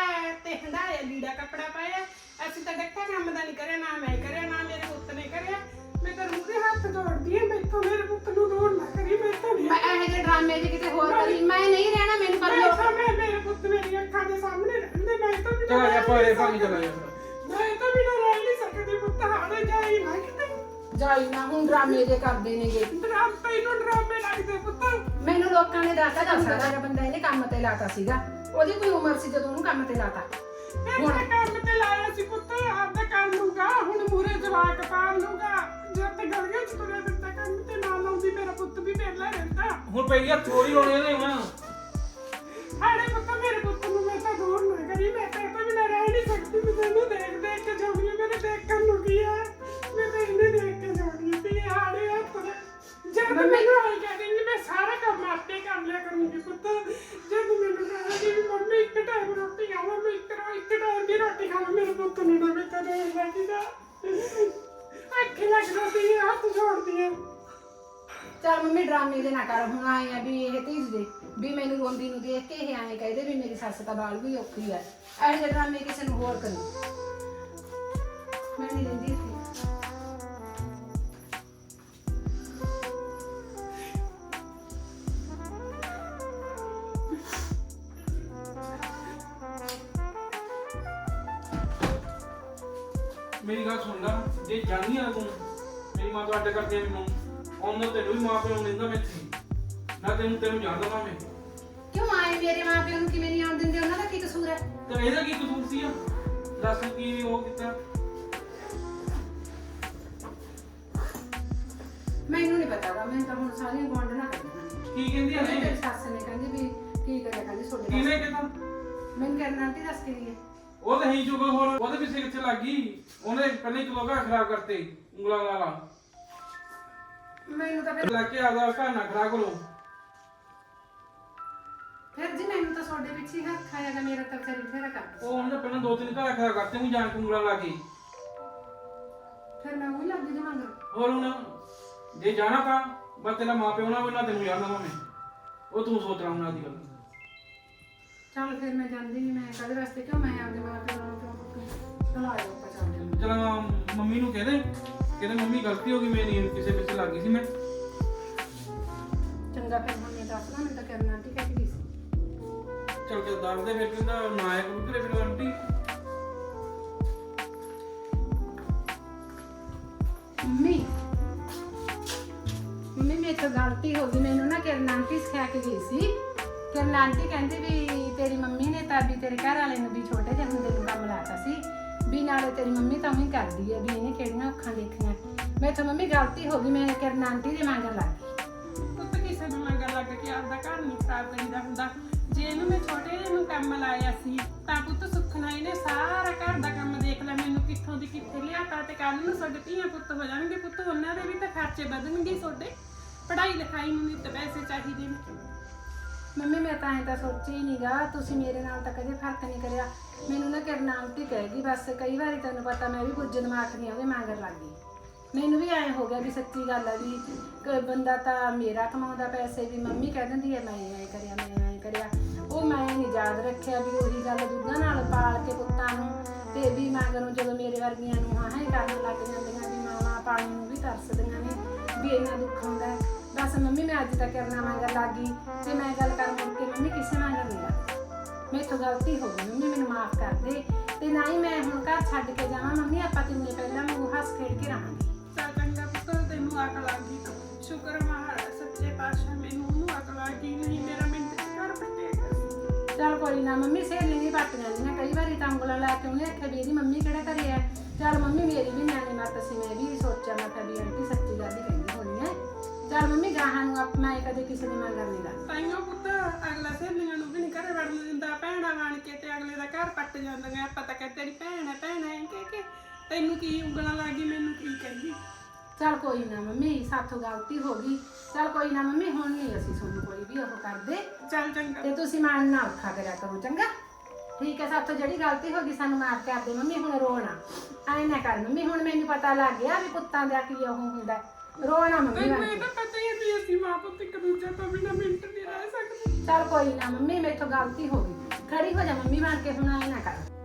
ਤੇ ਹੰਡਾਇਆ ਲੀੜਾ ਕੱਪੜਾ ਪਾਇਆ ਅਸੀਂ ਤਾਂ ਡੱਕਾ ਕੰਮ ਦਾ ਨਹੀਂ ਕਰਿਆ ਨਾ ਮੈਂ ਕਰਿਆ ਨਾ ਮੇਰੇ ਪੁੱਤ ਨੇ ਕਰਿਆ। ਮੈਂ ਤਾਂ ਰੂਹ ਦੇ ਹੱਥ ਜੋੜਦੀ ਹਾਂ ਮੈਥੋਂ ਮੇਰੇ ਪੁੱਤ ਨੂੰ ਦੂਰ ਨਾ ਕਰੀ ਮੈਂ ਤਾਂ ਨਹੀਂ ਮੈਂ ਇਹੋ ਜਿਹੇ ਡਰਾਮੇ ਜੇ ਕਿਤੇ ਹੋਰ ਕਰੀ। ਮੈਂ ਨਹੀਂ ਰਹਿਣਾ ਮੈਨੂੰ ਪਰ ਮੈਂ ਮੇਰੇ ਪੁੱਤ ਮੇਰੀ ਚਲਾ ਜਾ ਰਹਿ ਭਾਵੇਂ ਚਲਾ ਜਾ। ਮੈਂ ਤਾਂ ਬਿਨਾਂ ਰਹਿ ਨਹੀਂ ਸਕਦੀ ਪੁੱਤ ਹਾਰੇ ਜਾਈ ਨਾ ਕਿਤੇ। ਜਾਈ ਨਾ ਹੁਣ ਡਰਾਮੇ ਜੇ ਕਰਦੇ ਨੇਗੇ। ਡਰਾਮ ਤੈਨੂੰ ਡਰਾਮੇ ਲੱਗਦੇ ਪੁੱਤ। ਮੈਨੂੰ ਲੋਕਾਂ ਨੇ ਦੱਸਿਆ ਤਾਂ ਸਾਰਾ ਬੰਦਾ ਇਹਨੇ ਕੰਮ ਤੇ ਲਾਤਾ ਸੀਗਾ। ਉਹਦੀ ਕੋਈ ਉਮਰ ਸੀ ਜਦੋਂ ਉਹਨੂੰ ਕੰਮ ਤੇ ਲਾਤਾ। ਮੈਂ ਤਾਂ ਕੰਮ ਤੇ ਲਾਇਆ ਸੀ ਪੁੱਤ ਆਪਦਾ ਕਰ ਲੂਗਾ ਹੁਣ ਮੂਰੇ ਜਵਾਕ ਪਾਲ ਲੂਗਾ ਜਦ ਤੱਕ ਗਲੀਆਂ ਚ ਤੁਰਿਆ ਫਿਰਦਾ ਕੰਮ ਤੇ ਨਾ ਲਾਉਂਦੀ ਮੇਰਾ ਪੁੱਤ ਵੀ ਵਿਹਲਾ ਰਹਿੰਦਾ। ਹੁਣ ਪਈ ਹੱਥ ਥੋੜੀ ਲਾਉਣੇ ਇਹਦੇ ਹੁਣ। ਹਾੜੇ ਪੁੱਤ ਮੇਰੇ ਪੁੱਤ ਨੂੰ ਮੈਂ ਤਾਂ ਦੂਰ ਨਾ ਕਰੀ ਮੈਂ ਤਾਂ ਇਹ ਤੋਂ ਬਿਨਾਂ ਰਹਿ ਨਹੀਂ ਸਕਦੀ ਮੈਂ ਤੈਨੂੰ ਦੇਖ ਦੇਖ ਕੇ ਜਾਉਂਦੀ ਹਾਂ, ਮੇਰੇ ਦੇਖਣ ਨੂੰ ਕੀ ਹੈ। ਮੈਂ ਤਾਂ ਇਹਨੇ ਦੇਖ ਕੇ ਜਾਉਂਦੀ ਸੀ ਹਾੜੇ ਹੱਥ ਦੇ। ਜਦ ਮੈਨੂੰ ਆਈ ਕਹਿੰਦੀ ਮੈਂ ਸਾਰਾ ਕੰਮ ਆਪੇ ਕਰ ਲਿਆ ਕਰੂੰਗੀ ਪੁੱਤ। ਜਦ ਮੈਨੂੰ ਕਹਿੰਦੀ ਵੀ ਮੰਮੀ ਇੱਕ ਟਾਈਮ ਰੋਟੀ ਖਾਵਾਂ ਮੈਂ ਇੱਕ ਰੋ ਇੱਕ ਟਾਈਮ ਦੀ ਰੋਟੀ ਖਾਵਾਂ ਮੇਰੇ ਪੁੱਤ ਨੂੰ ਨਾ ਮੈਂ ਕਦੇ ਲੱਗਦਾ ਅੱਖੇ ਲੱਗਦਾ ਸੀ ਹੱਥ ਜੋੜਦੀ ਹੈ। ਚੱਲ ਮੰਮੀ ਡਰਾਮੇ ਦੇ ਨਾ ਕਰ ਹੁਣ ਆਏ ਆ ਵੀ ਇਹ ਧੀਜ ਦੇ। ਵੀ ਮੈਨੂੰ ਰੋਂਦੀ ਨੂੰ ਦੇਖ ਕੇ ਇਹ ਆਏ ਕਹਿੰਦੇ ਵੀ ਮੇਰੀ ਸੱਸ ਤਾਂ ਬਾਲ ਵੀ ਔਖੀ ਐ ਇਹੋ ਡਰਾਮੇ ਕਿਸੇ ਨੂੰ ਹੋਰ ਕਰੀ ਮੈਂ ਨਹੀਂ ਰਹਿੰਦੀ ਇੱਥੇ ਮੇਰੀ ਗੱਲ ਸੁਣ ਲੈ, ਜੇ ਜਾਣੀ ਆ ਤੂੰ, ਮੇਰੀ ਮਾਂ ਤੋਂ ਅੱਡ ਕਰਦੀ ਆ ਮੈਨੂੰ, ਉਹਨਾਂ ਤੈਨੂੰ ਵੀ ਮਾਂ ਪਿਓ ਨੂੰ ਦਿੰਦਾ ਮੈਂ ਇੱਥੇ। ਨਾ ਤੈਨੂੰ ਤੈਨੂੰ ਜਾਣਦਾ ਨਾ ਮੈਂ। ਕਿਉਂ ਆਏ ਮੇਰੇ ਮਾਂ ਪਿਓ ਨੂੰ ਕਿਵੇਂ ਨਹੀਂ ਆਉਣ ਦਿੰਦੇ? ਉਹਨਾਂ ਦਾ ਕੀ ਕਸੂਰ ਹੈ? ਤੇ ਇਹਦਾ ਕੀ ਕਸੂਰ ਸੀ ਆ ਦੱਸ ਕੀ ਉਹ ਕੀਤਾ? ਮੈਨੂੰ ਨਹੀਂ ਪਤਾ ਗਾ ਮੈਨੂੰ ਤਾਂ ਹੁਣ ਸਾਰੀਆਂ ਗਵਾਂਢਣਾ ਕਰਦੀਆਂ ਕੀ ਕਹਿੰਦੀ ਆ ਨੇ? ਤੇਰੀ ਸੱਸ ਨੇ ਕਹਿੰਦੀ ਵੀ ਕੀ ਕਰਿਆ ਕਹਿੰਦੀ ਤੁਹਾਡੇ ਕਿਹਨੇ ਵਾਸਤੇ ਕਿਹਾ ਮੈਨੂੰ ਕਰਨ ਆਂਟੀ ਦੱਸ ਕੇ ਗਈ ਹੈ ਉਹ ਤਾਂ ਹੀ ਚੁੱਕ ਹੋਰ। ਉਹਦੇ ਪਿੱਛੇ ਕਿੱਥੇ ਲੱਗ ਗਈ? ਉਹਨੇ ਪਹਿਲੇ ਕਿਲੋ ਘਰ ਖਰਾਬ ਕਰਤੇ ਉਂਗਲਾਂ ਵਾਲਾ ਮੈਨੂੰ ਤਾਂ ਫਿਰ ਲੈ ਕੇ ਆਦਾ ਘਰ ਨਾ ਖਰਾਬ ਕਰੋ। ਫਿਰ ਜੀ ਮੈਨੂੰ ਤਾਂ ਤੁਹਾਡੇ ਵਿੱਚ ਹੀ ਹੱਥ ਆਇਆਗਾ ਮੇਰਾ ਤਾਂ ਵਿਚਾਰੀ ਬਥੇਰਾ ਕਰ ਉਹ ਉਹਨੇ ਪਹਿਲਾਂ ਦੋ ਤਿੰਨ ਘਰ ਖਰਾਬ ਕਰਤੇ ਉਹ ਜਾਣ ਕੇ ਉਂਗਲਾਂ ਲਾ ਕੇ ਫਿਰ ਮੈਂ ਉਹ ਲੱਗ ਜਾਵਾਂਗਾ ਹੋਰ ਹੁਣ ਜੇ ਜਾਣਾ ਤਾਂ ਬਸ ਤੇਰਾ ਮਾਂ ਪਿਓ ਨਾ ਉਹਨਾਂ ਤੈਨੂੰ ਜਾਣਦਾ ਮੈਂ ਉਹ ਤੂੰ ਸੋਚ ਰਹਾ ਉਹਨਾਂ ਦੀ ਗੱਲ। ਚੱਲ ਫਿਰ ਮੈਂ ਜਾਂਦੀ ਨਹੀਂ ਮੈਂ ਕਦੇ ਵਾਸਤੇ ਕਿਉਂ ਮੈਂ ਆਪਦੇ ਮਾਂ ਪਿਓ ਨੂੰ ਕਿਉਂ ਪੁੱਛੂ ਚਲ ਆਇਓ ਆਪਾਂ ਚੱਲਦੇ ਹਾਂ। ਚਲ ਮੰਮੀ ਨੂੰ ਕਹਦੇ ਕਹਿੰਦੇ ਮੰਮੀ ਗਲਤੀ ਹੋ ਗਈ ਮੇਰੀ ਕਿਸੇ ਪਿੱਛੇ ਲੱਗ ਗਈ ਸੀ ਮੈਂ। ਚੰਗਾ ਫਿਰ ਹੁਣ ਮੈਂ ਦੱਸਣਾ ਮੈਨੂੰ ਤਾਂ ਕਰਨਾ ਆਂਟੀ ਕਹਿ ਕੇ ਗਈ ਸੀ ਚਲ ਕੇ ਦੱਸ ਦੇ ਫਿਰ ਨਾ ਆਇਆ ਕਬੂਤਰੇ ਫਿਰ ਆਂਟੀ। ਮੰਮੀ। ਮੰਮੀ ਮੇਰੇ ਤੋਂ ਗਲਤੀ ਹੋ ਗਈ। ਮੈਨੂੰ ਨਾ ਕਿਰਨ ਆਂਟੀ ਸਿਖਾ ਕੇ ਗਈ ਸੀ। ਕਿਰਨ ਆਂਟੀ ਕਹਿੰਦੀ ਵੀ ਤੇਰੀ ਮੰਮੀ ਨੇ ਤਾਂ ਵੀ ਤੇਰੇ ਘਰ ਵਾਲੇ ਨੂੰ ਵੀ ਛੋਟੇ ਜਿਹੇ ਹੁੰਦੇ ਨੂੰ ਕੰਮ ਲਾਤਾ ਸੀ। ਵੀ ਨਾਲੇ ਤੇਰੀ ਮੰਮੀ ਤਾਂ ਉਹੀ ਕਰਦੀ ਹੈ ਵੀ ਇਹਨੇ ਕਿਹੜੀਆਂ ਅੱਖਾਂ ਦੇਖੀਆਂ। ਮੈਂ ਤਾਂ ਮੰਮੀ ਗਲਤੀ ਹੋ ਗਈ ਮੈਂ ਕਿਰਨ ਆਂਟੀ ਦੇ ਮੰਗਰ ਲੱਗ ਗਈ। ਪੁੱਤ ਕਿਸੇ ਨੂੰ ਮੰਗਣ ਲੱਗ ਕੇ ਆਪਦਾ ਘਰ ਨਹੀਂ ਖਰਾਬ ਕਰੀਦਾ ਹੁੰਦਾ। ਜੇ ਮੈਂ ਛੋਟੇ ਜਿਹੇ ਨੂੰ ਕੰਮ ਲਾਇਆ ਸੀ, ਤਾਂ ਪੁੱਤ ਸੁਖਣਾ ਇਹਨੇ ਸਾਰਾ ਘਰ ਦਾ ਕੰਮ ਦੇਖ ਲਿਆ, ਮੈਨੂੰ ਕਿੱਥੋਂ ਦੀ ਕਿੱਥੇ ਲਿਆਤਾ ਤੇ ਕੱਲ ਨੂੰ ਸਾਡੇ ਧੀਆਂ ਪੁੱਤ ਹੋ ਜਾਣਗੇ। ਪੁੱਤ ਉਹਨਾਂ ਦੇ ਵੀ ਤਾਂ ਖਰਚੇ ਵਧਣਗੇ ਤੁਹਾਡੇ। ਪੜ੍ਹਾਈ ਲਿਖਾਈ ਨੂੰ ਵੀ ਤਾਂ ਪੈਸੇ ਚਾਹੀਦੇ ਨੇ। ਮੰਮੀ, ਮੈਂ ਤਾਂ ਐਂ ਤਾਂ ਸੋਚੀ ਹੀ ਨਹੀਂਗਾ ਤੁਸੀਂ ਮੇਰੇ ਨਾਲ ਤਾਂ ਕਦੇ ਫ਼ਰਕ ਨਹੀਂ ਕਰਿਆ। ਮੈਨੂੰ ਨਾ ਕਿਰਨ ਆਂਟੀ ਕਹੇਗੀ ਬਸ ਕਈ ਵਾਰੀ ਤੈਨੂੰ ਪਤਾ ਮੈਂ ਵੀ ਕੁਝ ਦਿਮਾਗ ਨਹੀਂ ਉਹਦੇ ਮੰਗਰ ਲੱਗ ਗਈ। ਮੈਨੂੰ ਵੀ ਐਂ ਹੋ ਗਿਆ ਵੀ ਸੱਚੀ ਗੱਲ ਆ ਵੀ ਕੋਈ ਬੰਦਾ ਤਾਂ ਮੇਰਾ ਕਮਾਉਂਦਾ ਪੈਸੇ ਵੀ ਮੰਮੀ ਕਹਿ ਦਿੰਦੀ ਹੈ ਮੈਂ ਐਂ ਕਰਿਆ, ਮੈਂ ਐਂ ਕਰਿਆ। ਮੈਂ ਨਹੀਂ ਯਾਦ ਰੱਖਿਆ ਵੀ ਉਹੀ ਗੱਲ ਦੁੱਧਾਂ ਨਾਲ ਪਾਲ ਕੇ ਪੁੱਤਾਂ ਨੂੰ। ਤੇ ਵੀ ਮਗਰੋਂ ਜਦੋਂ ਮੇਰੇ ਵਰਗੀਆਂ ਨੂੰ ਹਾਂ ਹੀ ਕਰਨ ਲੱਗ ਜਾਂਦੀਆਂ ਵੀ ਮਾਵਾਂ ਪਾਣੀ ਨੂੰ ਵੀ ਤਰਸਦੀਆਂ ਨੇ, ਵੀ ਇੰਨਾ ਦੁੱਖ ਹੁੰਦਾ ਬਸ ਮੰਮੀ, ਮੈਂ ਅੱਜ ਤੱਕ ਕਰਨਾ ਮੰਗਣ ਲੱਗ ਤੇ ਮੈਂ ਗੱਲ ਕਰ ਮੁੜ ਮੰਮੀ ਕਿਸੇ ਮੰਗਣ ਨਹੀਂ ਲੱਗੀ ਮੇਥੋਂ ਗਲਤੀ ਹੋ ਗਈ, ਮੰਮੀ ਮੈਨੂੰ ਮਾਫ ਕਰ ਦੇ। ਤੇ ਨਾ ਹੀ ਮੈਂ ਹੁਣ ਘਰ ਛੱਡ ਕੇ ਜਾਵਾਂ, ਮੰਮੀ, ਆਪਾਂ ਤਿੰਨੇ ਪਹਿਲਾਂ ਨੂੰ ਹੱਸ ਖੇਡ ਕੇ ਰਹਾਂਗੇ ਚੱਲ ਪੁੱਤ, ਤੈਨੂੰ ਅਕਲ ਆ ਸ਼ੁਕਰ ਮਹਾਰਾਜ। ਚੱਲ ਕੋਈ ਨਾ ਮੰਮੀ ਸਹੇਲੀ ਨਹੀਂ ਪੱਟ ਜਾਂਦੀਆਂ ਕਈ ਵਾਰੀ ਤਾਂ ਉਂਗਲਾਂ ਲਾ ਕੇ ਉਹਨੇ ਆਖਿਆ ਵੀ ਇਹਦੀ ਮੰਮੀ ਕਿਹੜਾ ਘਰੇ ਹੈ ਚੱਲ ਮੰਮੀ ਮੇਰੀ ਵੀ ਨਿਆਣੀ ਮੱਤ ਸੀ ਮੈਂ ਵੀ ਸੋਚਿਆ ਮੈਂ ਕਿਹਾ ਵੀ ਆਂਟੀ ਸੱਚੀ ਗੱਲ ਹੀ ਕਹਿੰਦੀ ਹੋਣੀ ਹੈ ਚੱਲ ਮੰਮੀ ਗਾਹਾਂ ਨੂੰ ਆਪ ਮੈਂ ਕਦੇ ਕਿਸੇ ਦੀ ਮੰਗ ਨਹੀਂ ਲਾ ਤਾਈਓ ਪੁੱਤ ਅਗਲਾ ਸਹੇਲੀਆਂ ਨੂੰ ਵੀ ਨਹੀਂ ਘਰੇ ਵੜਨ ਦਿੰਦਾ ਭੈਣਾਂ ਬਣ ਕੇ ਤੇ ਅਗਲੇ ਦਾ ਘਰ ਪੱਟ ਜਾਂਦੀਆਂ ਆਪਾਂ ਤਾਂ ਕਹਿੰਦੇ ਤੇਰੀ ਭੈਣ ਹੈ ਭੈਣ ਹੈ ਕਹਿ ਕੇ। ਤੈਨੂੰ ਕੀ ਉਂਗਲਾਂ ਲੱਗੀ ਮੈਨੂੰ ਕੀ ਕਹਿੰਦੀ? ਚੱਲ ਕੋਈ ਨਾ ਮੰਮੀ ਸਾਥੋਂ ਗਲਤੀ ਹੋ ਗਈ। ਚੱਲ ਕੋਈ ਨਾ ਮੰਮੀ ਹੁਣ ਨਹੀਂ ਅਸੀਂ ਤੁਹਾਨੂੰ ਕੋਈ ਵੀ ਉਹ ਕਰਦੇ। ਚੱਲ ਚੰਗਾ। ਤੇ ਤੁਸੀਂ ਮਨ ਨਾ ਔਖਾ ਕਰਿਆ ਕਰੋ ਚੰਗਾ? ਠੀਕ ਹੈ ਸਾਥੋਂ ਜਿਹੜੀ ਗਲਤੀ ਹੋ ਗਈ ਸਾਨੂੰ ਮਾਫ ਕਰ ਦੇ ਮੰਮੀ ਹੁਣ ਰੋਣਾ। ਐ ਨਾ ਕਰ ਮੰਮੀ ਹੁਣ ਮੈਨੂੰ ਪਤਾ ਲੱਗ ਗਿਆ ਵੀ ਪੁੱਤਾਂ ਦਾ ਕੀ ਉਹ ਹੁੰਦਾ। ਰੋਣਾ ਮੰਮੀ ਤੈਨੂੰ ਇਹ ਤਾਂ ਪਤਾ ਹੀ ਹੈ ਵੀ ਅਸੀਂ ਮਾਂ ਪੁੱਤ ਇੱਕ ਦੂਜੇ ਤੋਂ ਬਿਨਾਂ ਮਿੰਟ ਨਹੀਂ ਰਹਿ ਸਕਦੇ। ਚੱਲ ਕੋਈ ਨਾ ਮੰਮੀ ਮੇਥੋਂ ਗਲਤੀ ਹੋ ਗਈ। ਖੜੀ ਹੋ ਜਾ ਮੰਮੀ ਬਣ ਕੇ ਹੁਣ ਐ ਨਾ ਕਰ।